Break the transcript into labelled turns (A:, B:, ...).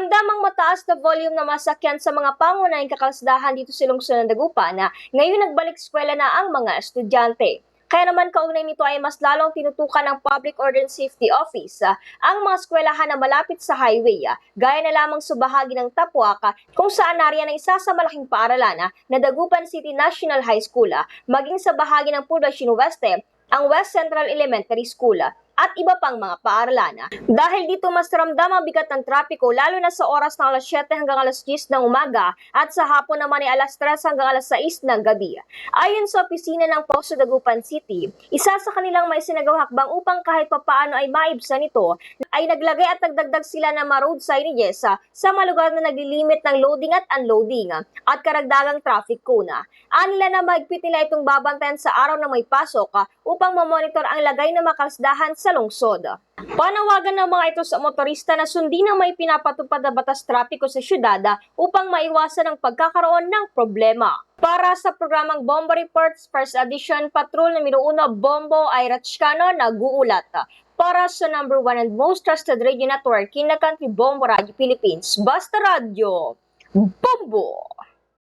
A: Ramdamang mataas na volume na masakyan sa mga pangunahing kakalsdahan dito sa lungsod ng Dagupan na ngayon nagbalik eskwela na ang mga estudyante. Kaya naman kaugnay nito ay mas lalong tinutukan ng Public Order and Safety Office ah, ang mga eskwelahan na malapit sa highway, ah, gaya na lamang sa bahagi ng Tapuak ah, kung saan nariyan ang isa sa malaking paaralan ah, na Dagupan City National High School, ah, maging sa bahagi ng Poblacion Oeste, ang West Central Elementary School ah, at iba pang mga paaralan. ah. Dahil dito mas ramdam ang bigat ng trapiko lalo na sa oras ng alas 7 hanggang alas 10 ng umaga at sa hapon naman ay alas 3 hanggang alas 6 ng gabi. Ayon sa opisina ng Poso Dagupan City, isa sa kanilang may sinagawang hakbang upang kahit papaano ay maibsan ito ay naglagay at nagdagdag sila ng mga road signages sa mga lugar na naglilimit ng loading at unloading at karagdagang traffic cone. Anila na mahigpit nila itong babantayan sa araw na may pasok upang mamonitor ang lagay ng makalsdahan sa lungsod. Panawagan ng mga ito sa motorista na sundin ang may pinapatupad na batas trapiko sa syudad upang maiwasan ang pagkakaroon ng problema. Para sa programang Bombo Reports First Edition, Patrol numero 1 Bombo Airachkano nag-uulat. Para sa number 1 and most trusted radio network in the country, Bombo Radio Philippines. Basta Radio, Bombo!